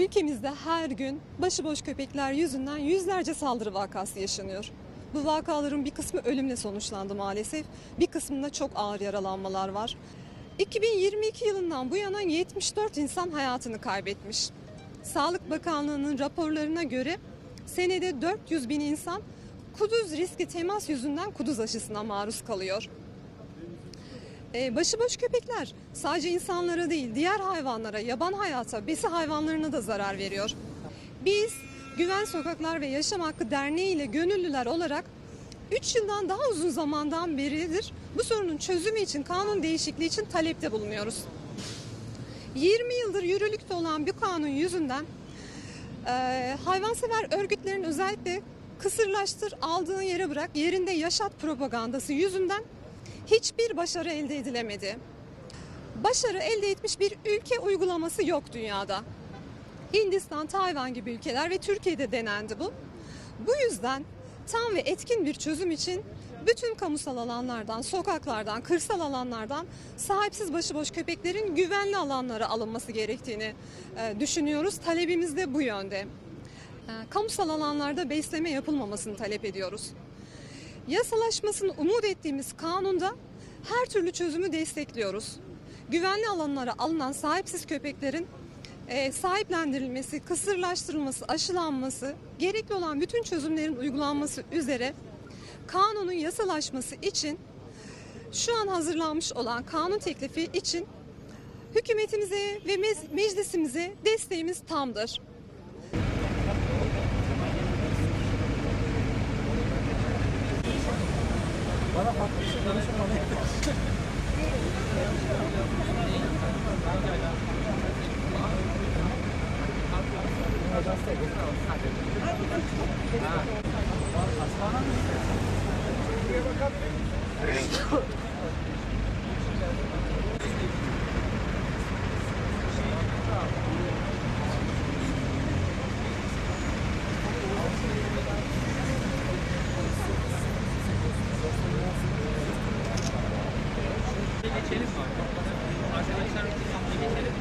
Ülkemizde her gün başıboş köpekler yüzünden yüzlerce saldırı vakası yaşanıyor. Bu vakaların bir kısmı ölümle sonuçlandı maalesef. Bir kısmında çok ağır yaralanmalar var. 2022 yılından bu yana 74 insan hayatını kaybetmiş. Sağlık Bakanlığı'nın raporlarına göre senede 400 bin insan kuduz riski temas yüzünden kuduz aşısına maruz kalıyor. Ee, başıboş köpekler sadece insanlara değil diğer hayvanlara, yaban hayata, besi hayvanlarına da zarar veriyor. Biz Güven Sokaklar ve Yaşam Hakkı Derneği ile gönüllüler olarak 3 yıldan daha uzun zamandan beridir bu sorunun çözümü için kanun değişikliği için talepte bulunuyoruz. 20 yıldır yürürlükte olan bir kanun yüzünden e, hayvansever örgütlerin özellikle kısırlaştır aldığın yere bırak yerinde yaşat propagandası yüzünden hiçbir başarı elde edilemedi. Başarı elde etmiş bir ülke uygulaması yok dünyada. Hindistan, Tayvan gibi ülkeler ve Türkiye'de denendi bu. Bu yüzden tam ve etkin bir çözüm için bütün kamusal alanlardan, sokaklardan, kırsal alanlardan sahipsiz başıboş köpeklerin güvenli alanlara alınması gerektiğini e, düşünüyoruz. Talebimiz de bu yönde. E, kamusal alanlarda besleme yapılmamasını talep ediyoruz. Yasalaşmasını umut ettiğimiz kanunda her türlü çözümü destekliyoruz. Güvenli alanlara alınan sahipsiz köpeklerin e, sahiplendirilmesi, kısırlaştırılması, aşılanması, gerekli olan bütün çözümlerin uygulanması üzere kanunun yasalaşması için şu an hazırlanmış olan kanun teklifi için hükümetimize ve mec- meclisimize desteğimiz tamdır. Bana farklı bir şey danışmamanı Hastaneye bakabilir miyim? geçelim mi? Arkadaşlar geçelim mi? Evet.